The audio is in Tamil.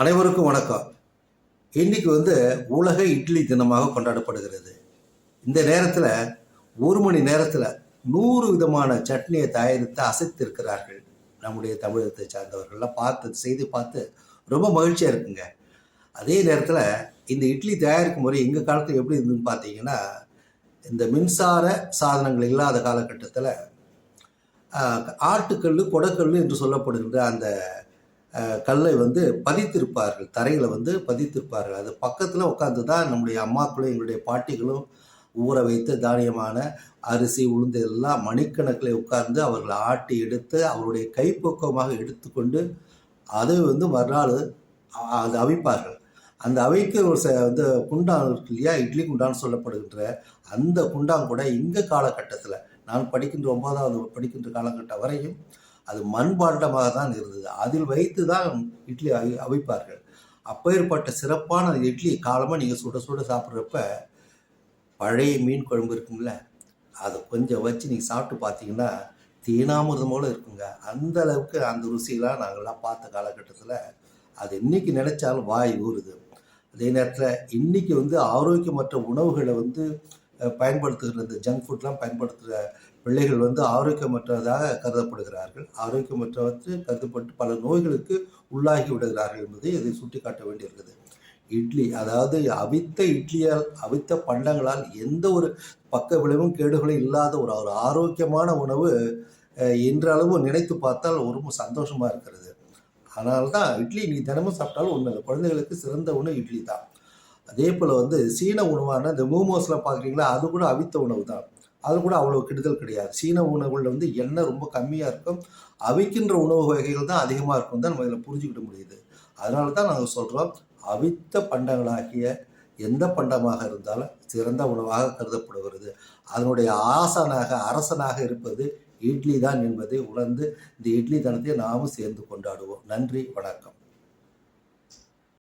அனைவருக்கும் வணக்கம். இன்னைக்கு வந்து உலக இட்லி தினமாக கொண்டாடப்படுகிறது. இந்த நேரத்தில் ஒரு மணி நேரத்தில் நூறு விதமான சட்னியை தயாரித்து அசைத்திருக்கிறார்கள் நம்முடைய தமிழகத்தை சார்ந்தவர்கள்லாம் பார்த்து செய்தி பார்த்து ரொம்ப மகிழ்ச்சியாக இருக்குங்க. அதே நேரத்தில் இந்த இட்லி தயாரிக்கும் முறை எங்கள் காலத்தில் எப்படி இருந்துன்னு பார்த்தீங்கன்னா இந்த மின்சார சாதனங்கள் இல்லாத காலகட்டத்தில் ஆட்டுக்கல் கொடக்கல் என்று சொல்லப்படுகின்ற அந்த கல்லை வந்து பதித்திருப்பார்கள். தரையில் வந்து பதித்திருப்பார்கள். அது பக்கத்தில் உட்காந்து தான் நம்முடைய அம்மாக்களும் எங்களுடைய பாட்டிகளும் ஊற வைத்து தானியமான அரிசி உளுந்து எல்லாம் மணிக்கணக்கில் உட்கார்ந்து அவர்கள் ஆட்டி எடுத்து அவருடைய கைப்பக்குவமாக எடுத்துக்கொண்டு அதை வந்து மறுநாள் அது அவிப்பார்கள். அந்த அவைக்கு ஒரு ச வந்து குண்டான் இருக்கு இல்லையா? இட்லி குண்டான் சொல்லப்படுகின்ற அந்த குண்டான் கூட இந்த காலகட்டத்தில் நான் படிக்கின்ற ஒன்பதாவது படிக்கின்ற காலகட்டம் வரையும் அது மண்பாண்டமாக தான் இருந்தது. அதில் வைத்து தான் இட்லி அவி அவிப்பார்கள். அப்பேற்பட்ட சிறப்பான இட்லி காலமாக நீங்கள் சுட சுட சாப்பிட்றப்ப பழைய மீன் குழம்பு இருக்குங்கள அதை கொஞ்சம் வச்சு நீங்கள் சாப்பிட்டு பார்த்தீங்கன்னா தீனாமிரதம் போல இருக்குங்க. அந்த அளவுக்கு அந்த ருசியெல்லாம் நாங்கள்லாம் பார்த்த காலகட்டத்தில் அது இன்றைக்கி நினச்சாலும் வாய் ஊறுது. அதே நேரத்தில் இன்றைக்கி வந்து ஆரோக்கியமற்ற உணவுகளை வந்து பயன்படுத்துகிற இந்த ஜங்க் ஃபுட்லாம் பயன்படுத்துகிற பிள்ளைகள் வந்து ஆரோக்கியமற்றதாக கருதப்படுகிறார்கள். ஆரோக்கியமற்றவற்று கருதப்பட்டு பல நோய்களுக்கு உள்ளாகி விடுகிறார்கள் என்பதை இதை சுட்டிக்காட்ட வேண்டியிருக்குது இட்லி அதாவது அவித்த இட்லியால் அவித்த பண்டங்களால் எந்த ஒரு பக்க விளைவும் கேடுகளும் இல்லாத ஒரு ஒரு ஆரோக்கியமான உணவு அஹ், இன்றளவு நினைத்து பார்த்தால் ரொம்ப சந்தோஷமாக இருக்கிறது. அதனால்தான் இட்லி நீ தினமும் சாப்பிட்டாலும் ஒன்று குழந்தைகளுக்கு சிறந்த உணவு இட்லி தான் அதே போல் வந்து சீன உணவான இந்த மோமோஸ்லாம் பார்க்குறீங்களா அது கூட அவித்த உணவு தான். அது கூட அவ்வளோ கெடுதல் கிடையாது. சீன உணவுகளில் வந்து எண்ணெய் ரொம்ப கம்மியாக இருக்கும். அவிக்கின்ற உணவு வகைகள் தான் அதிகமாக இருக்கும் தான் நம்ம இதில் புரிஞ்சுக்கிட முடியுது. அதனால தான் நாங்கள் சொல்கிறோம் அவித்த பண்டங்களாகிய எந்த பண்டமாக இருந்தாலும் சிறந்த உணவாக கருதப்படுகிறது. அதனுடைய ஆசனாக அரசனாக இருப்பது இட்லி தான் என்பதை உணர்ந்து இந்த இட்லி தனத்தை நாமும் சேர்ந்து கொண்டாடுவோம். நன்றி வணக்கம்.